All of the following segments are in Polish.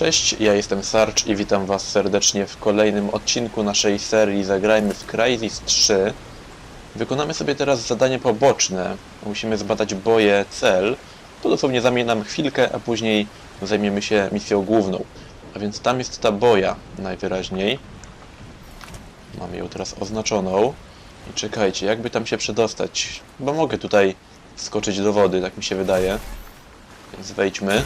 Cześć, ja jestem Sarge i witam Was serdecznie w kolejnym odcinku naszej serii Zagrajmy w Crysis 3. Wykonamy sobie teraz zadanie poboczne. Musimy zbadać boje cel. To dosłownie zajmie nam chwilkę, a później zajmiemy się misją główną. A więc tam jest ta boja najwyraźniej. Mamy ją teraz oznaczoną. I czekajcie, jakby tam się przedostać? Bo mogę tutaj skoczyć do wody, tak mi się wydaje. Więc wejdźmy.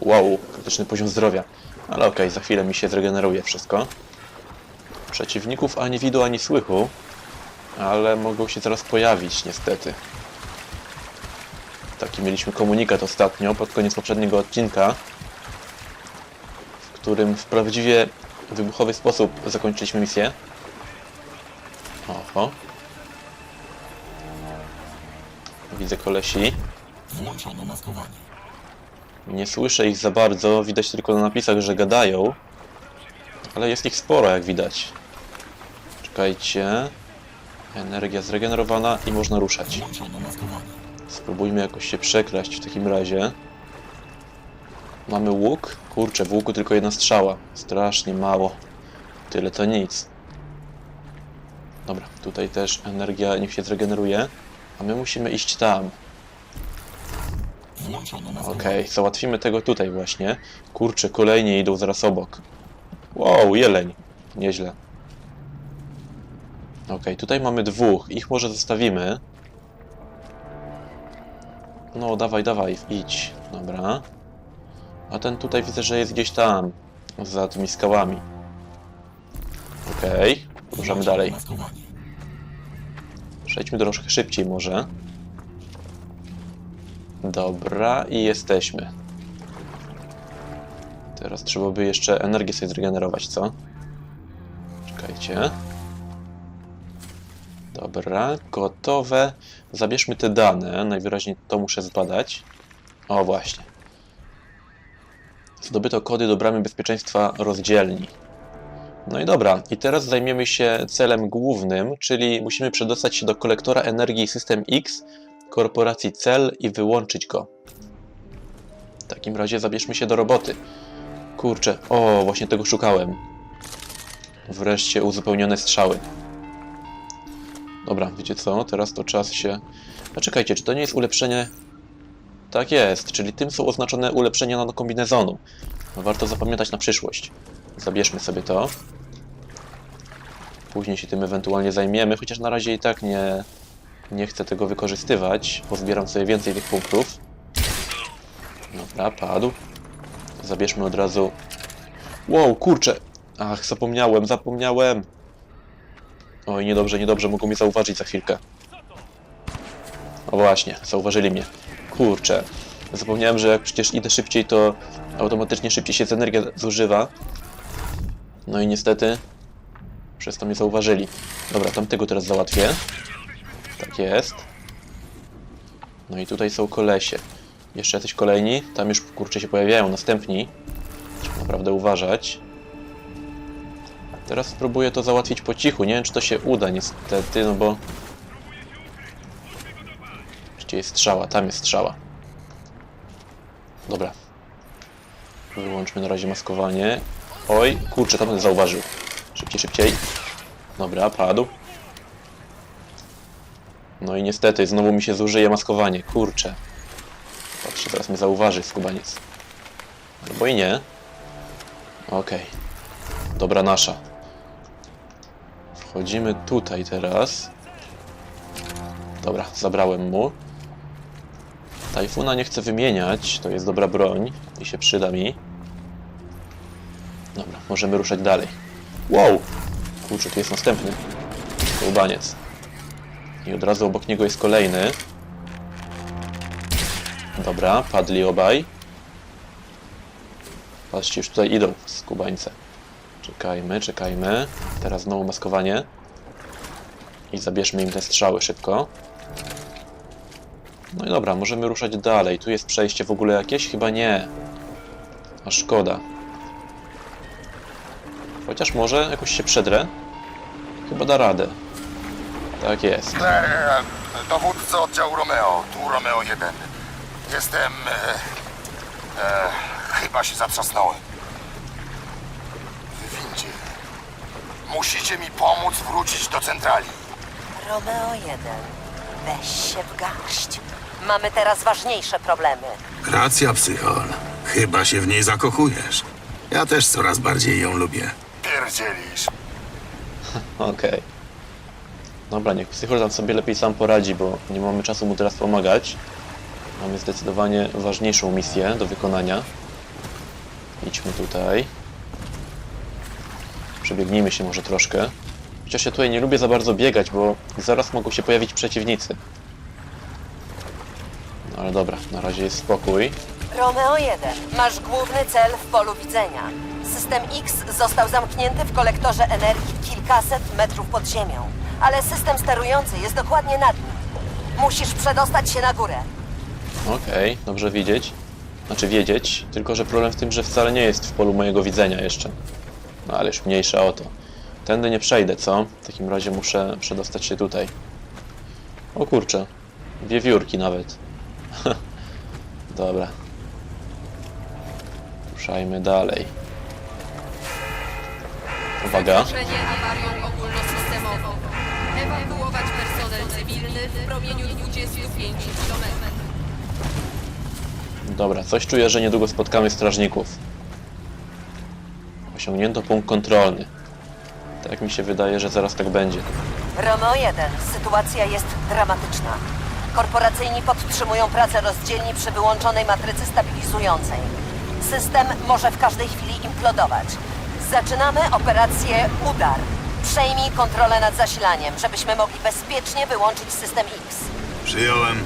Wow, krytyczny poziom zdrowia. Ale okej, za chwilę mi się zregeneruje wszystko. Przeciwników ani widu, ani słychu. Ale mogą się zaraz pojawić, niestety. Taki mieliśmy komunikat ostatnio, pod koniec poprzedniego odcinka, w którym w prawdziwie wybuchowy sposób zakończyliśmy misję. Oho. Widzę kolesi. Włączono maskowanie. Nie słyszę ich za bardzo, widać tylko na napisach, że gadają. Ale jest ich sporo, jak widać. Czekajcie. Energia zregenerowana i można ruszać. Spróbujmy jakoś się przekraść w takim razie. Mamy łuk? Kurczę, w łuku tylko jedna strzała. Strasznie mało. Tyle to nic. Dobra, tutaj też energia niech się zregeneruje. A my musimy iść tam. Okej, załatwimy tego tutaj właśnie. Kurczę, kolejni idą zaraz obok. Wow, jeleń. Nieźle. Okej, tutaj mamy dwóch. Ich może zostawimy. No, dawaj, dawaj, idź. Dobra. A ten tutaj widzę, że jest gdzieś tam. Za tymi skałami. Okej, ruszamy dalej. Przejdźmy troszkę szybciej może. Dobra, i jesteśmy. Teraz trzeba by jeszcze energię sobie zregenerować, co? Czekajcie. Dobra, gotowe. Zabierzmy te dane. Najwyraźniej to muszę zbadać. O, właśnie. Zdobyto kody do bramy bezpieczeństwa rozdzielni. No i dobra, i teraz zajmiemy się celem głównym, czyli musimy przedostać się do kolektora energii System X korporacji Cell i wyłączyć go. W takim razie zabierzmy się do roboty. Kurczę, o, właśnie tego szukałem. Wreszcie uzupełnione strzały. Dobra, wiecie co, teraz to czas się... A czekajcie, czy to nie jest ulepszenie... Tak jest, czyli tym są oznaczone ulepszenia nanokombinezonu. No, warto zapamiętać na przyszłość. Zabierzmy sobie to. Później się tym ewentualnie zajmiemy, chociaż na razie i tak nie, nie chcę tego wykorzystywać. Pozbieram sobie więcej tych punktów. Dobra, padł. Zabierzmy od razu... Wow, kurczę! Ach, zapomniałem, zapomniałem! Oj, niedobrze, niedobrze, mogą mnie zauważyć za chwilkę. O właśnie, zauważyli mnie. Kurczę. Zapomniałem, że jak przecież idę szybciej, to automatycznie szybciej się energia zużywa. No i niestety przez to mnie zauważyli. Dobra, tamtego teraz załatwię. Tak jest. No i tutaj są kolesie. Jeszcze jacyś kolejni. Tam już kurczę się pojawiają następni. Trzeba naprawdę uważać. Teraz spróbuję to załatwić po cichu. Nie wiem, czy to się uda niestety, no bo... Gdzie jest strzała? Tam jest strzała. Dobra. Wyłączmy na razie maskowanie. Oj, kurczę, tam zauważył. Szybciej, szybciej. Dobra, padł. No i niestety, znowu mi się zużyje maskowanie. Kurczę. Patrzcie, teraz mnie zauważy skubaniec. Albo i nie. Okej. Dobra nasza. Wchodzimy tutaj teraz. Dobra, zabrałem mu. Tajfuna nie chcę wymieniać, to jest dobra broń i się przyda mi. Dobra, możemy ruszać dalej. Wow! Kurczę, tu jest następny. Skubaniec. I od razu obok niego jest kolejny. Dobra, padli obaj. Patrzcie, już tutaj idą skubańce. Czekajmy, czekajmy. Teraz znowu maskowanie. I zabierzmy im te strzały szybko. No i dobra, możemy ruszać dalej. Tu jest przejście w ogóle jakieś? Chyba nie. A szkoda. Chociaż może jakoś się przedrę. Chyba da radę. Tak jest. Eee, Dowódco oddziału Romeo, tu Romeo 1. Jestem... E, e, chyba się zatrzasnąłem. wodzie. Musicie mi pomóc wrócić do centrali. Romeo 1, weź się w garść. Mamy teraz ważniejsze problemy. Racja, psychol. Chyba się w niej zakochujesz. Ja też coraz bardziej ją lubię. Pierdzielisz. Okej. Dobra, niech psychol tam sobie lepiej sam poradzi, bo nie mamy czasu mu teraz pomagać. Mamy zdecydowanie ważniejszą misję do wykonania. Idźmy tutaj. Przebiegnijmy się może troszkę. Chociaż ja tutaj nie lubię za bardzo biegać, bo zaraz mogą się pojawić przeciwnicy. No ale dobra, na razie jest spokój. Romeo 1, masz główny cel w polu widzenia. System X został zamknięty w kolektorze energii kilkaset metrów pod ziemią, ale system sterujący jest dokładnie nad nim. Musisz przedostać się na górę. Okej, dobrze widzieć. Znaczy wiedzieć, tylko że problem w tym, że wcale nie jest w polu mojego widzenia jeszcze. No ale już mniejsza o to. Tędy nie przejdę, co? W takim razie muszę przedostać się tutaj. O kurczę. Wiewiórki nawet. Dobra. Ruszajmy dalej. Uwaga. Zagrożenie awarią ogólnosystemową. Ewakuować personel cywilny w promieniu 25 km. Dobra, coś czuję, że niedługo spotkamy strażników. Osiągnięto punkt kontrolny. Tak mi się wydaje, że zaraz tak będzie. Romeo 1, sytuacja jest dramatyczna. Korporacyjni podtrzymują pracę rozdzielni przy wyłączonej matrycy stabilizującej. System może w każdej chwili implodować. Zaczynamy operację Udar. Przejmij kontrolę nad zasilaniem, żebyśmy mogli bezpiecznie wyłączyć system X. Przyjąłem.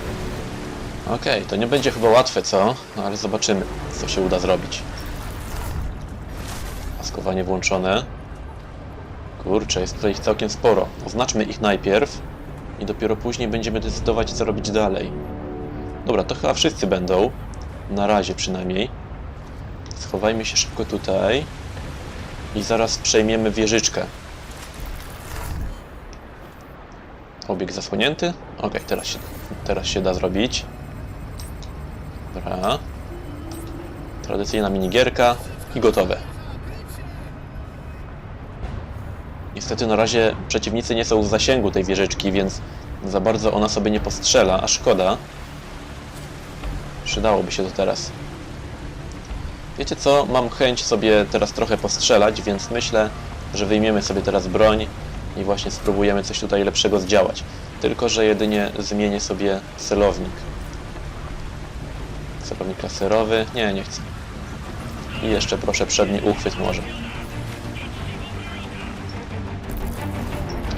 Okej, to nie będzie chyba łatwe, co? No ale zobaczymy, co się uda zrobić. Maskowanie włączone. Kurczę, jest tutaj ich całkiem sporo. Oznaczmy ich najpierw i dopiero później będziemy decydować, co robić dalej. Dobra, to chyba wszyscy będą. Na razie przynajmniej. Schowajmy się szybko tutaj. I zaraz przejmiemy wieżyczkę. Obieg zasłonięty? Okej, teraz, się, teraz się da zrobić. Dobra. Tradycyjna minigierka i gotowe. Niestety na razie przeciwnicy nie są w zasięgu tej wieżyczki, więc za bardzo ona sobie nie postrzela, a szkoda. Przydałoby się to teraz. Wiecie co? Mam chęć sobie teraz trochę postrzelać, więc myślę, że wyjmiemy sobie teraz broń i właśnie spróbujemy coś tutaj lepszego zdziałać. Tylko, że jedynie zmienię sobie celownik. Celownik laserowy. Nie, nie chcę. I jeszcze proszę przedni uchwyt może.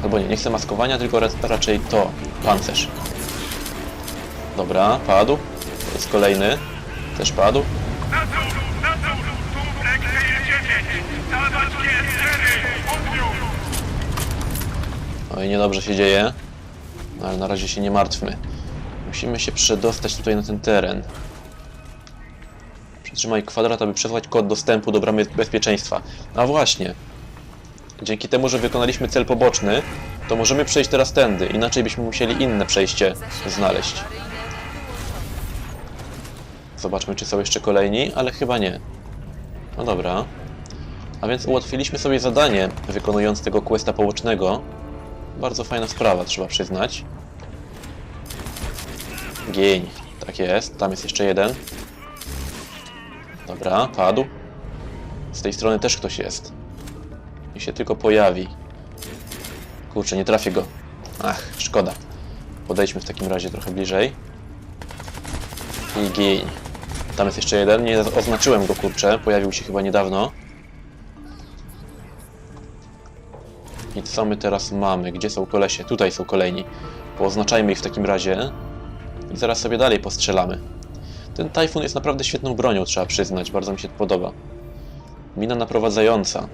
Albo nie, nie chcę maskowania, tylko ra- raczej to. Pancerz. Dobra, padł. To jest kolejny. Też padł. Oj, niedobrze się dzieje. No, ale na razie się nie martwmy. Musimy się przedostać tutaj na ten teren. Przytrzymaj kwadrat, aby przesłać kod dostępu do bramy bezpieczeństwa. A właśnie. Dzięki temu, że wykonaliśmy cel poboczny, to możemy przejść teraz tędy. Inaczej byśmy musieli inne przejście znaleźć. Zobaczmy, czy są jeszcze kolejni, ale chyba nie. No dobra. A więc ułatwiliśmy sobie zadanie, wykonując tego questa pobocznego. Bardzo fajna sprawa, trzeba przyznać. Gień. Tak jest. Tam jest jeszcze jeden. Dobra, padł. Z tej strony też ktoś jest. I się tylko pojawi. Kurczę, nie trafię go. Ach, szkoda. Podejdźmy w takim razie trochę bliżej. I gień. Tam jest jeszcze jeden. Nie oznaczyłem go, kurczę. Pojawił się chyba niedawno. Co my teraz mamy? Gdzie są kolesie? Tutaj są kolejni. Pooznaczajmy ich w takim razie. I zaraz sobie dalej postrzelamy. Ten tajfun jest naprawdę świetną bronią, trzeba przyznać. Bardzo mi się podoba. Mina naprowadzająca.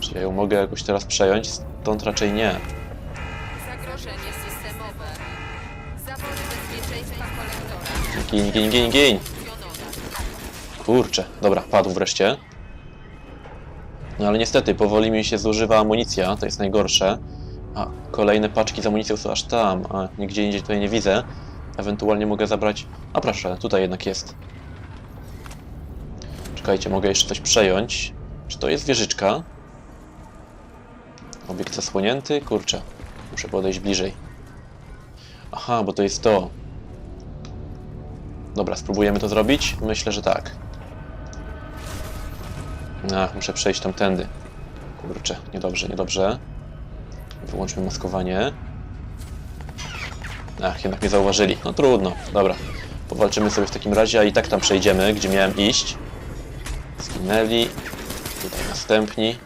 Czy ja ją mogę jakoś teraz przejąć? Stąd raczej nie. Zagrożenie systemowe. Zawory bezpieczeństwa kolektora. Gin, gin, gin, gin! Kurczę, dobra, padł wreszcie. No ale niestety, powoli mi się zużywa amunicja, to jest najgorsze. A, kolejne paczki z amunicją są aż tam, a nigdzie indziej tutaj nie widzę. Ewentualnie mogę zabrać... A proszę, tutaj jednak jest. Czekajcie, mogę jeszcze coś przejąć. Czy to jest wieżyczka? Obiekt zasłonięty? Kurczę. Muszę podejść bliżej. Aha, bo to jest to. Dobra, spróbujemy to zrobić? Myślę, że tak. Ach, muszę przejść tamtędy. Kurczę, niedobrze, niedobrze. Wyłączmy maskowanie. Ach, jednak mnie zauważyli. No trudno, dobra. Powalczymy sobie w takim razie, a i tak tam przejdziemy, gdzie miałem iść. Zginęli. Tutaj następni.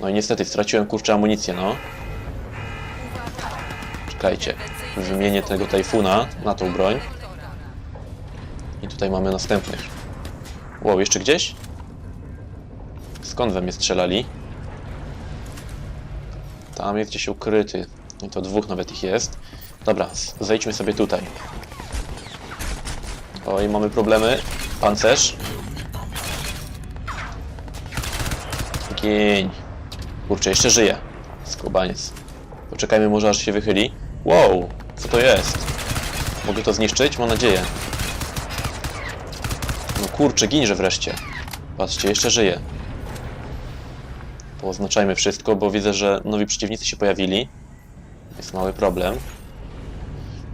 No i niestety straciłem kurczę amunicję, no. Czekajcie. Wymienię tego tajfuna na tą broń. I tutaj mamy następnych. Wow, jeszcze gdzieś? Skąd we mnie strzelali? Tam jest gdzieś ukryty. I to dwóch nawet ich jest. Dobra, zejdźmy sobie tutaj. Oj, mamy problemy. Pancerz. Gień. Kurczę, jeszcze żyje. Skubaniec. Poczekajmy może aż się wychyli. Wow, co to jest? Mogę to zniszczyć? Mam nadzieję. No kurczę, ginże wreszcie. Patrzcie, jeszcze żyje. Pooznaczajmy wszystko, bo widzę, że nowi przeciwnicy się pojawili. Jest mały problem.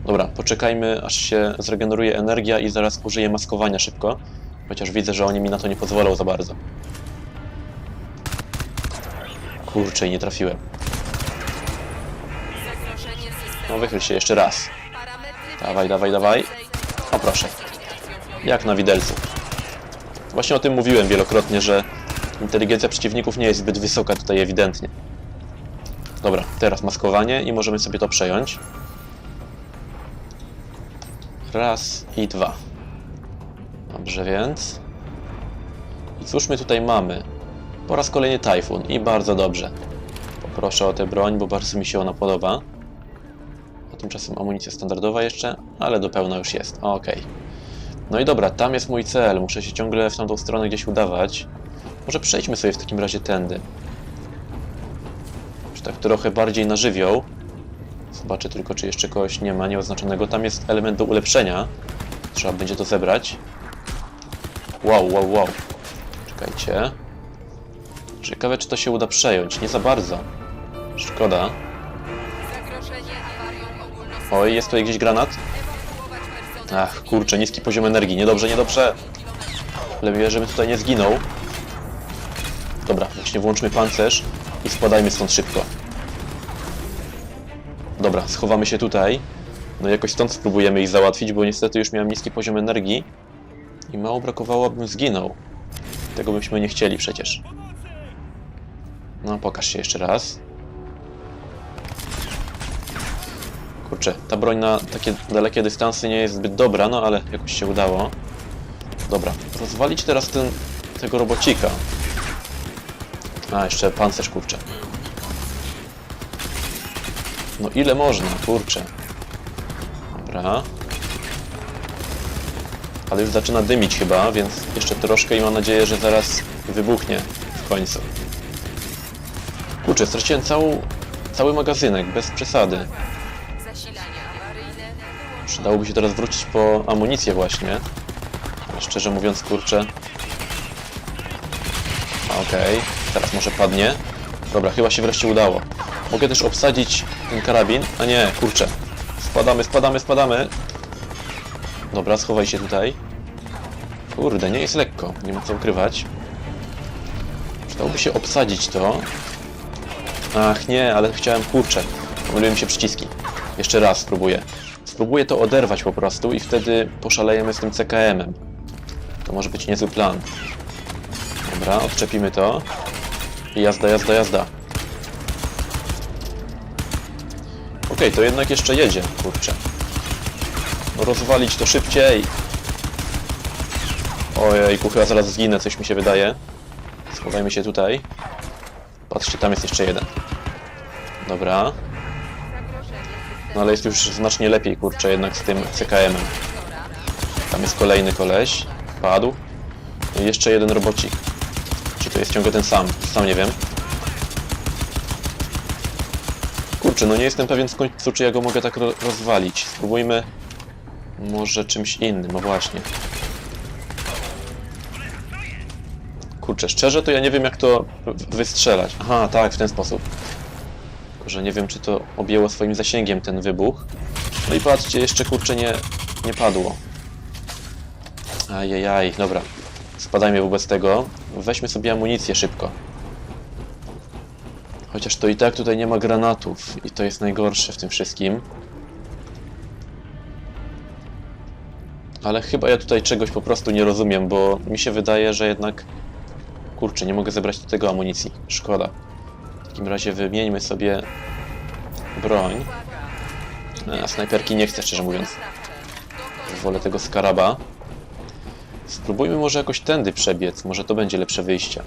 Dobra, poczekajmy aż się zregeneruje energia i zaraz użyję maskowania szybko. Chociaż widzę, że oni mi na to nie pozwolą za bardzo. Kurczę, nie trafiłem. No wychyl się jeszcze raz. Dawaj, dawaj, dawaj. O proszę. Jak na widelcu. Właśnie o tym mówiłem wielokrotnie, że inteligencja przeciwników nie jest zbyt wysoka tutaj ewidentnie. Dobra, teraz maskowanie i możemy sobie to przejąć. Raz i dwa. Dobrze więc. I cóż my tutaj mamy? Po raz kolejny tajfun i bardzo dobrze. Poproszę o tę broń, bo bardzo mi się ona podoba. A tymczasem amunicja standardowa jeszcze, ale do pełna już jest. Okej. No i dobra, tam jest mój cel. Muszę się ciągle w tamtą stronę gdzieś udawać. Może przejdźmy sobie w takim razie tędy. Już tak trochę bardziej na żywioł. Zobaczę tylko, czy jeszcze kogoś nie ma nieoznaczonego. Tam jest element do ulepszenia. Trzeba będzie to zebrać. Wow, wow, wow. Czekajcie. Ciekawe, czy to się uda przejąć. Nie za bardzo. Szkoda. Oj, jest tutaj gdzieś granat? Ach, kurczę, niski poziom energii. Niedobrze, niedobrze. Lepiej, żeby tutaj nie zginął. Dobra, właśnie włączmy pancerz i spadajmy stąd szybko. Dobra, schowamy się tutaj. No jakoś stąd spróbujemy ich załatwić, bo niestety już miałem niski poziom energii i mało brakowało, abym zginął. Tego byśmy nie chcieli przecież. No, pokaż się jeszcze raz. Kurczę, ta broń na takie dalekie dystansy nie jest zbyt dobra, no ale jakoś się udało. Dobra, rozwalić teraz ten, tego robocika. A, jeszcze pancerz, kurczę. No ile można, kurczę. Dobra. Ale już zaczyna dymić chyba, więc jeszcze troszkę i mam nadzieję, że zaraz wybuchnie w końcu. Kurczę, straciłem całą, cały magazynek, bez przesady. Przydałoby się teraz wrócić po amunicję właśnie. Ale szczerze mówiąc, kurczę. Okej, teraz może padnie. Dobra, chyba się wreszcie udało. Mogę też obsadzić ten karabin. A nie, kurczę. Spadamy, spadamy, spadamy. Dobra, schowaj się tutaj. Kurde, nie jest lekko. Nie ma co ukrywać. Przydałoby się obsadzić to. Ach nie, ale chciałem kurczę. Pomyliły mi się przyciski. Jeszcze raz spróbuję. Spróbuję to oderwać po prostu i wtedy poszalejemy z tym CKM-em. To może być niezły plan. Dobra, odczepimy to. I jazda, jazda, jazda. Okej, to jednak jeszcze jedzie, kurczę. Rozwalić to szybciej. Ojejku, chyba zaraz zginę, coś mi się wydaje. Schowajmy się tutaj. Patrzcie, tam jest jeszcze jeden. Dobra. No ale jest już znacznie lepiej, kurczę, jednak z tym CKM-em. Tam jest kolejny koleś. Padł. I jeszcze jeden robocik. Jest ciągle ten sam? Sam nie wiem. Kurczę, no nie jestem pewien w końcu, czy ja go mogę tak ro rozwalić. Spróbujmy może czymś innym, no właśnie. Kurczę, szczerze to ja nie wiem jak to wystrzelać. Aha, tak, w ten sposób. Tylko, że nie wiem czy to objęło swoim zasięgiem ten wybuch. No i patrzcie, jeszcze kurczę nie, nie padło. Ajajaj, dobra. Spadajmy wobec tego. Weźmy sobie amunicję szybko. Chociaż to i tak tutaj nie ma granatów i to jest najgorsze w tym wszystkim. Ale chyba ja tutaj czegoś po prostu nie rozumiem, bo mi się wydaje, że jednak... Kurczę, nie mogę zebrać tego amunicji. Szkoda. W takim razie wymieńmy sobie broń. A snajperki nie chcę, szczerze mówiąc. Wolę tego skaraba. Spróbujmy może jakoś tędy przebiec, może to będzie lepsze wyjście.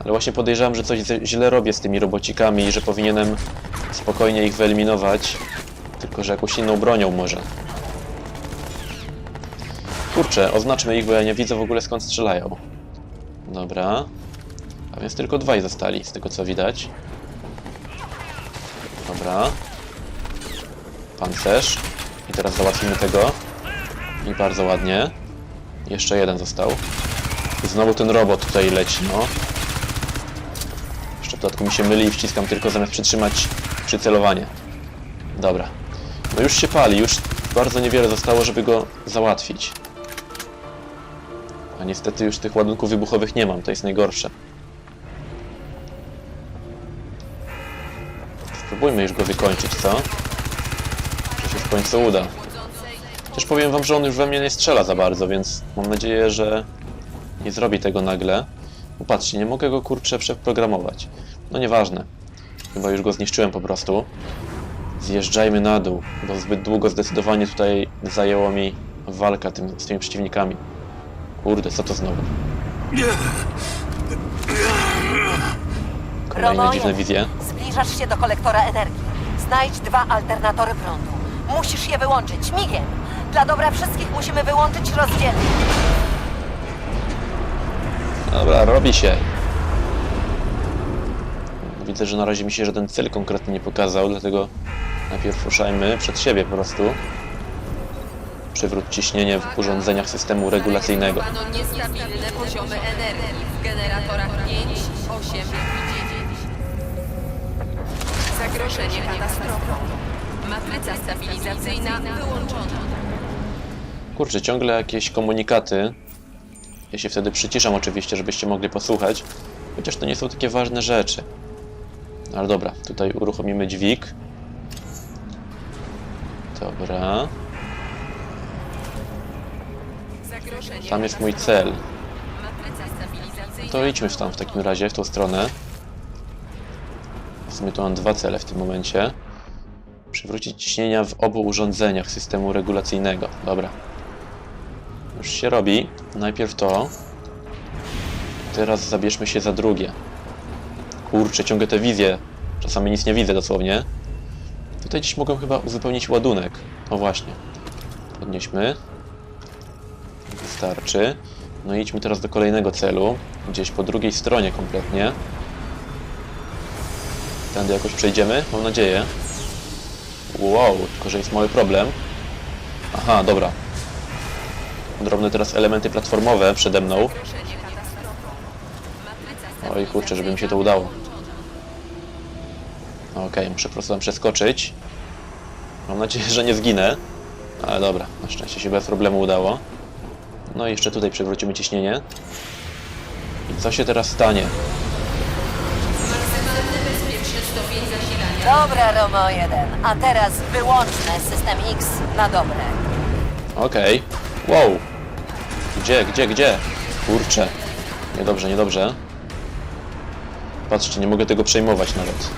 Ale właśnie podejrzewam, że coś źle robię z tymi robocikami i że powinienem spokojnie ich wyeliminować. Tylko, że jakąś inną bronią może. Kurczę, oznaczmy ich, bo ja nie widzę w ogóle skąd strzelają. Dobra. A więc tylko dwaj zostali, z tego co widać. Dobra. Pancerz. I teraz załatwimy tego. I bardzo ładnie. Jeszcze jeden został. I znowu ten robot tutaj leci, no. Jeszcze w dodatku mi się myli i wciskam tylko zamiast przytrzymać przycelowanie. Dobra. No już się pali, już bardzo niewiele zostało, żeby go załatwić. A niestety już tych ładunków wybuchowych nie mam, to jest najgorsze. Spróbujmy już go wykończyć, co? Że się w końcu uda. Chociaż powiem wam, że on już we mnie nie strzela za bardzo, więc mam nadzieję, że nie zrobi tego nagle. Popatrzcie, nie mogę go kurczę przeprogramować. No nieważne. Chyba już go zniszczyłem po prostu. Zjeżdżajmy na dół, bo zbyt długo zdecydowanie tutaj zajęło mi walka tym, z tymi przeciwnikami. Kurde, co to znowu? Kolejne dziwne wizje. Zbliżasz się do kolektora energii. Znajdź dwa alternatory prądu. Musisz je wyłączyć, migiem. Dla dobra wszystkich musimy wyłączyć rozdzielnie. Dobra, robi się. Widzę, że na razie mi się żaden cel konkretnie nie pokazał, dlatego najpierw ruszajmy przed siebie po prostu. Przywróć ciśnienie w urządzeniach systemu regulacyjnego. Zaobserwowano niestabilne poziomy energii w generatorach 5, 8 i 9. Zagrożenie katastrofą. Matryca stabilizacyjna wyłączona. Kurczę, ciągle jakieś komunikaty. Ja się wtedy przyciszam oczywiście, żebyście mogli posłuchać. Chociaż to nie są takie ważne rzeczy. Ale dobra, tutaj uruchomimy dźwig. Dobra. Tam jest mój cel. Stabilizacyjna. To idźmy tam w takim razie, w tą stronę. W sumie tu mam dwa cele w tym momencie. Przywrócić ciśnienia w obu urządzeniach systemu regulacyjnego. Dobra. Już się robi. Najpierw to. Teraz zabierzmy się za drugie. Kurczę, ciągle te wizje. Czasami nic nie widzę dosłownie. Tutaj gdzieś mogę chyba uzupełnić ładunek. O właśnie. Podnieśmy. Wystarczy. No i idźmy teraz do kolejnego celu. Gdzieś po drugiej stronie kompletnie. Tędy jakoś przejdziemy, mam nadzieję. Wow, tylko że jest mały problem. Aha, dobra. Drobne teraz elementy platformowe przede mną. Oj kurczę, żeby mi się to udało. Okej, muszę po prostu tam przeskoczyć. Mam nadzieję, że nie zginę. Ale dobra, na szczęście się bez problemu udało. No i jeszcze tutaj przywrócimy ciśnienie. I co się teraz stanie? Dobra, Romo 1. A teraz wyłączmy system X na dobre. Okej. Wow. Gdzie, gdzie, gdzie? Kurczę. Niedobrze, niedobrze. Patrzcie, nie mogę tego przejmować nawet.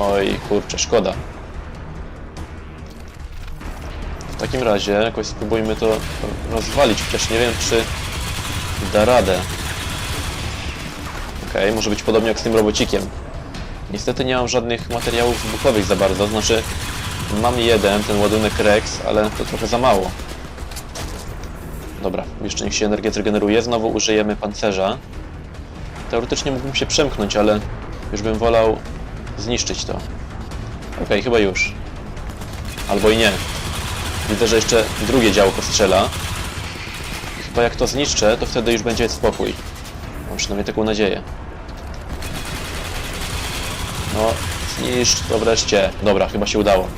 Oj, kurczę, szkoda. W takim razie jakoś spróbujmy to rozwalić, chociaż nie wiem, czy da radę. Okej, może być podobnie jak z tym robocikiem. Niestety nie mam żadnych materiałów wybuchowych za bardzo, znaczy mam jeden, ten ładunek Rex, ale to trochę za mało. Dobra, jeszcze niech się energia zregeneruje. Znowu użyjemy pancerza. Teoretycznie mógłbym się przemknąć, ale już bym wolał zniszczyć to. Okej, chyba już. Albo i nie. Widzę, że jeszcze drugie działko strzela. Chyba jak to zniszczę, to wtedy już będzie spokój. Mam przynajmniej taką nadzieję. No, zniszcz to wreszcie. Dobra, chyba się udało.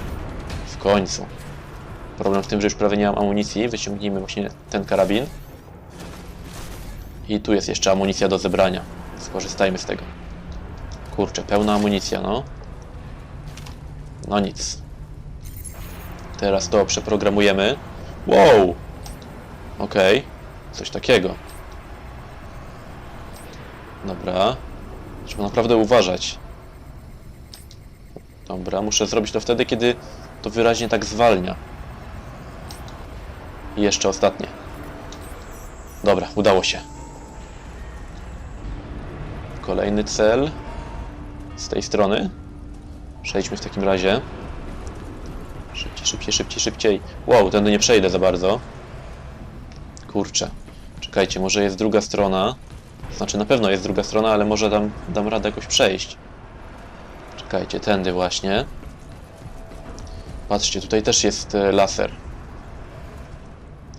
W końcu. Problem w tym, że już prawie nie mam amunicji. Wyciągnijmy właśnie ten karabin. I tu jest jeszcze amunicja do zebrania. Skorzystajmy z tego. Kurczę, pełna amunicja, no. No nic. Teraz to przeprogramujemy. Wow! Okej. Coś takiego. Dobra. Trzeba naprawdę uważać. Dobra, muszę zrobić to wtedy, kiedy to wyraźnie tak zwalnia. I jeszcze ostatnie. Dobra, udało się. Kolejny cel. Z tej strony. Przejdźmy w takim razie. Szybciej, szybciej, szybciej, szybciej. Wow, tędy nie przejdę za bardzo. Kurczę. Czekajcie, może jest druga strona. Znaczy, na pewno jest druga strona, ale może dam, dam radę jakoś przejść. Czekajcie, tędy właśnie. Patrzcie, tutaj też jest e, laser.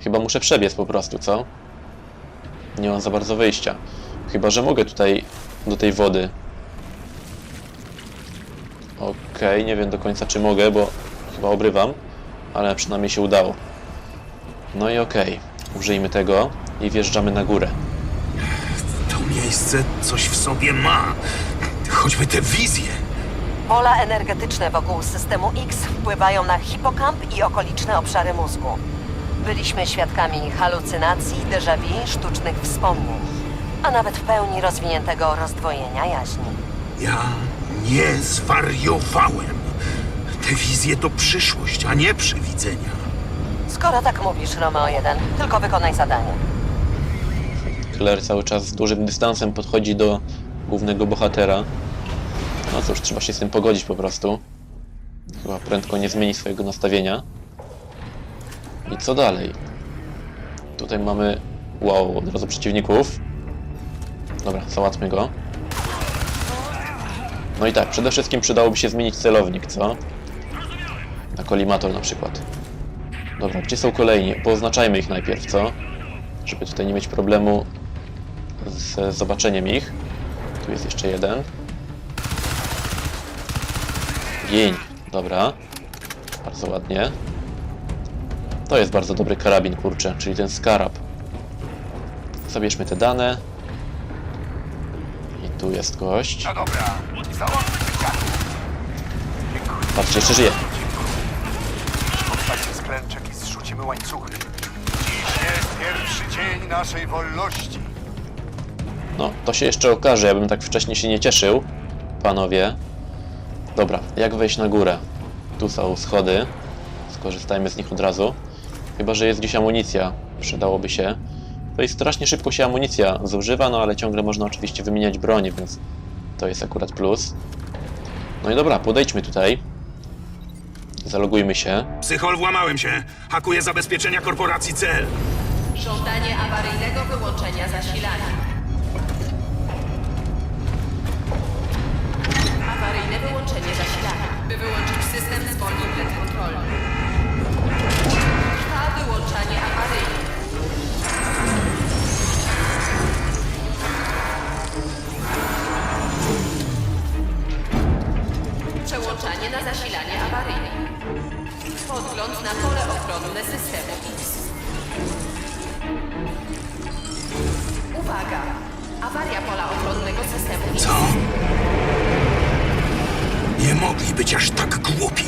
Chyba muszę przebiec po prostu, co? Nie mam za bardzo wyjścia. Chyba, że mogę tutaj do tej wody. Okej, nie wiem do końca czy mogę, bo chyba obrywam, ale przynajmniej się udało. No i okej, użyjmy tego i wjeżdżamy na górę. To miejsce coś w sobie ma. Choćby te wizje. Pola energetyczne wokół systemu X wpływają na hipokamp i okoliczne obszary mózgu. Byliśmy świadkami halucynacji, déjà vu, sztucznych wspomnień, a nawet w pełni rozwiniętego rozdwojenia jaźni. Ja nie zwariowałem. Te wizje to przyszłość, a nie przywidzenia. Skoro tak mówisz, Romeo 1, tylko wykonaj zadanie. Claire cały czas z dużym dystansem podchodzi do głównego bohatera. No cóż, trzeba się z tym pogodzić po prostu. Chyba prędko nie zmieni swojego nastawienia. I co dalej? Tutaj mamy... Wow, od razu przeciwników. Dobra, załatwmy go. No i tak, przede wszystkim przydałoby się zmienić celownik, co? Na kolimator na przykład. Dobra, gdzie są kolejni? Poznaczajmy ich najpierw, co? Żeby tutaj nie mieć problemu z zobaczeniem ich. Tu jest jeszcze jeden. Gień. Dobra. Bardzo ładnie. To jest bardzo dobry karabin, kurczę, czyli ten skarab. Zabierzmy te dane. I tu jest gość. No dobra. Patrzcie, jeszcze żyje. Sklęczek i zrzucimy łańcuchy. Dziś jest pierwszy dzień naszej wolności. No, to się jeszcze okaże, ja bym tak wcześnie się nie cieszył, panowie. Dobra, jak wejść na górę? Tu są schody. Skorzystajmy z nich od razu. Chyba, że jest gdzieś amunicja. Przydałoby się. To i strasznie szybko się amunicja zużywa, no ale ciągle można oczywiście wymieniać broń, więc to jest akurat plus. No i dobra, podejdźmy tutaj. Zalogujmy się. Psychol, włamałem się. Hakuję zabezpieczenia korporacji cel. Żądanie awaryjnego wyłączenia zasilania. Awaryjne wyłączenie zasilania. By wyłączyć system, zwolnił plet kontrolny. Wyłączanie awaryjne. Przełączanie na zasilanie awaryjne. Podgląd na pole ochronne systemu X. Uwaga! Awaria pola ochronnego systemu X. Co? Nie mogli być aż tak głupi.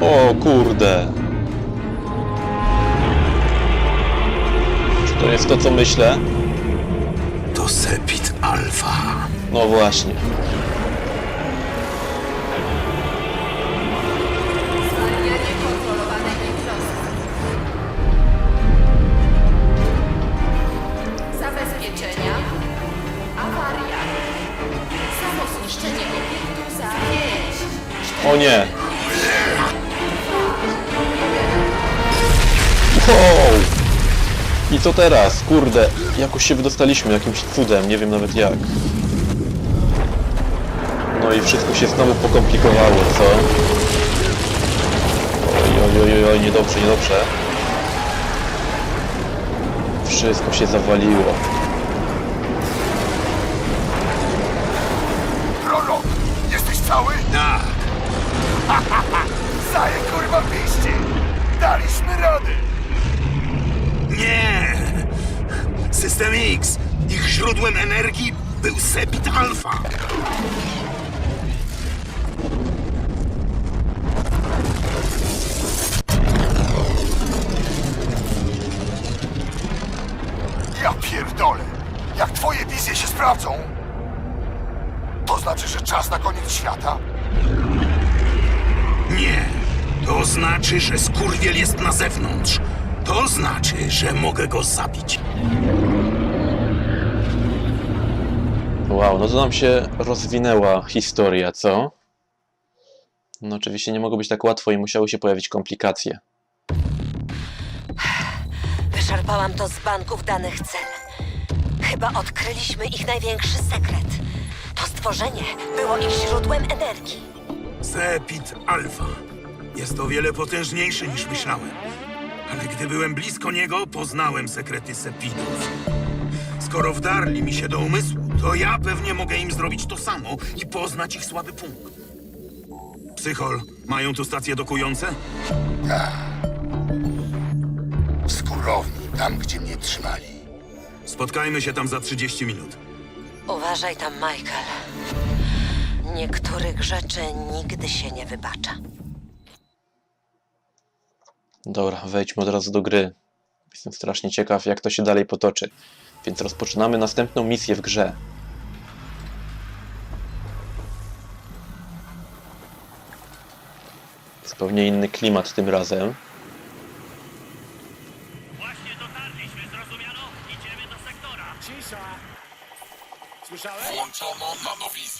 O kurde. Czy to jest to, co myślę? To Sepit Alpha. No właśnie. Zwalnianie. Zabezpieczenia. Awaria. Samozniszczenie obiektu za 5. O nie! I co teraz? Kurde, jakoś się wydostaliśmy jakimś cudem, nie wiem nawet jak. No i wszystko się znowu pokomplikowało, co? Oj, oj, oj, oj, niedobrze, niedobrze. Wszystko się zawaliło. Prolog, jesteś cały? Tak, Zaje kurwa piście! Daliśmy radę! nie! System X, ich źródłem energii był Sepit Alpha. Ja pierdolę! Jak twoje wizje się sprawdzą, to znaczy, że czas na koniec świata? Nie, to znaczy, że skurwiel jest na zewnątrz. To znaczy, że mogę go zabić. Wow, no to nam się rozwinęła historia, co? No oczywiście nie mogło być tak łatwo i musiały się pojawić komplikacje. Wyczerpałam to z banków danych cel. Chyba odkryliśmy ich największy sekret. To stworzenie było ich źródłem energii. Sepit Alpha. Jest o wiele potężniejszy niż myślałem. Ale gdy byłem blisko niego, poznałem sekrety Sepidów. Skoro wdarli mi się do umysłu, to ja pewnie mogę im zrobić to samo i poznać ich słaby punkt. Psychol, mają tu stacje dokujące? W skórowni, tam gdzie mnie trzymali. Spotkajmy się tam za 30 minut. Uważaj tam, Michael. Niektórych rzeczy nigdy się nie wybacza. Dobra, wejdźmy od razu do gry. Jestem strasznie ciekaw, jak to się dalej potoczy. Więc rozpoczynamy następną misję w grze. Zupełnie inny klimat tym razem. Właśnie dotarliśmy, zrozumiano? Idziemy do sektora. Cisza! Słyszałeś? Włączono nanowizję. U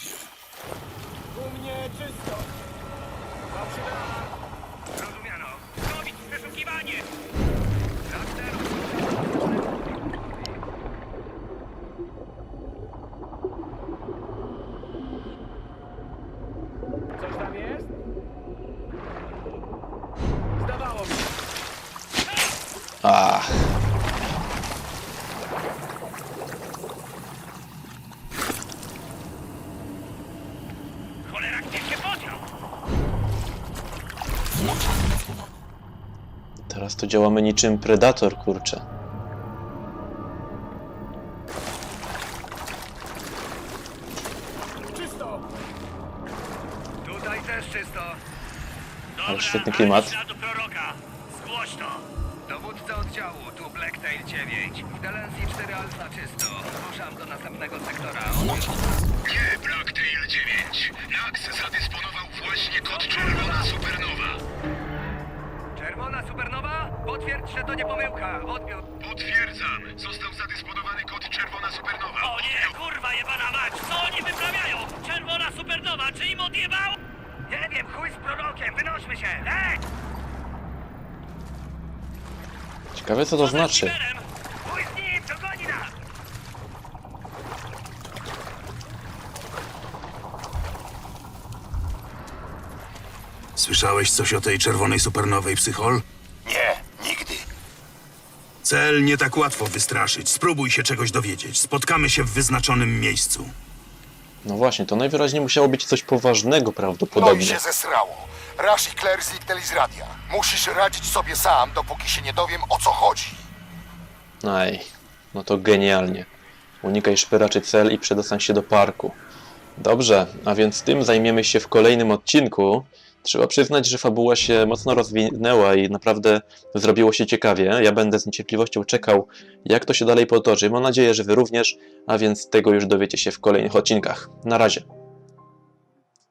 Ach, cholera, gdzie się podział? teraz to działamy niczym predator, kurczę. Czysto! Tutaj też czysto. Dobra, Ale świetny klimat. Potwierdź, że to nie pomyłka. Odbiór. Potwierdzam. Został zadysponowany kod czerwona supernowa. O nie, kurwa jebana mać! Co oni wyprawiają? Czerwona supernowa, czy im odjebał? Nie wiem, chuj z prorokiem, wynośmy się! Ej! Ciekawe co to znaczy. Tiberem? Chuj z nim, dogoni nas! Słyszałeś coś o tej czerwonej supernowej, Psychol? Cel nie tak łatwo wystraszyć. Spróbuj się czegoś dowiedzieć. Spotkamy się w wyznaczonym miejscu. No właśnie, to najwyraźniej musiało być coś poważnego No i prawdopodobnie. się zesrało. Rush i Claire zniknęli z radia. Musisz radzić sobie sam, dopóki się nie dowiem o co chodzi. Aj, no to genialnie. Unikaj szperaczy cel i przedostań się do parku. Dobrze, a więc tym zajmiemy się w kolejnym odcinku. Trzeba przyznać, że fabuła się mocno rozwinęła i naprawdę zrobiło się ciekawie. Ja będę z niecierpliwością czekał, jak to się dalej potoczy. Mam nadzieję, że Wy również, a więc tego już dowiecie się w kolejnych odcinkach. Na razie.